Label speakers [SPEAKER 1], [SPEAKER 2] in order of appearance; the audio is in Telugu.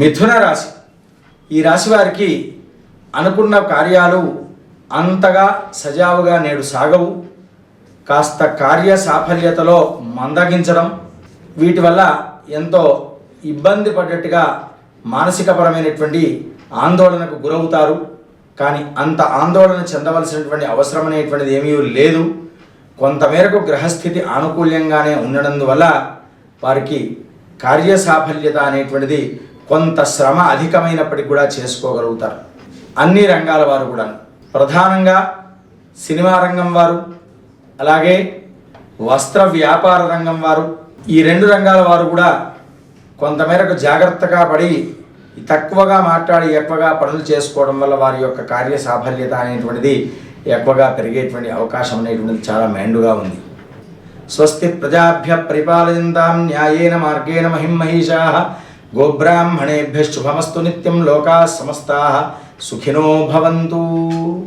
[SPEAKER 1] మిథున రాశి. ఈ రాశి వారికి అనుకున్న కార్యాలు అంతగా సజావుగా నేడు సాగవు. కాస్త కార్య సాఫల్యతలో మందగించడం వీటి వల్ల ఎంతో ఇబ్బంది పడ్డట్టుగా మానసికపరమైనటువంటి ఆందోళనకు గురవుతారు. కానీ అంత ఆందోళన చెందవలసినటువంటి అవసరం అనేటువంటిది ఏమీ లేదు. కొంతమేరకు గ్రహస్థితి ఆనుకూల్యంగానే ఉండడందువల్ల వారికి కార్యసాఫల్యత అనేటువంటిది కొంత శ్రమ అధికమైనప్పటికీ కూడా చేసుకోగలుగుతారు. అన్ని రంగాల వారు కూడా ప్రధానంగా సినిమా రంగం వారు అలాగే వస్త్ర వ్యాపార రంగం వారు ఈ రెండు రంగాల వారు కూడా కొంతమేరకు జాగ్రత్తగా పడి తక్కువగా మాట్లాడి ఎక్కువగా పనులు చేసుకోవడం వల్ల వారి యొక్క కార్య సాఫల్యత అనేటువంటిది ఎక్కువగా పెరిగేటువంటి అవకాశం అనేటువంటిది చాలా మెండుగా ఉంది. స్వస్తి ప్రజాభ్య పరిపాలయంతాం న్యాయేన మార్గేణ మహిమహీషా గోబ్రాహ్మణేభ్య శుభమస్తు నిత్యం లోకా సమస్తా సుఖినో భవంతు.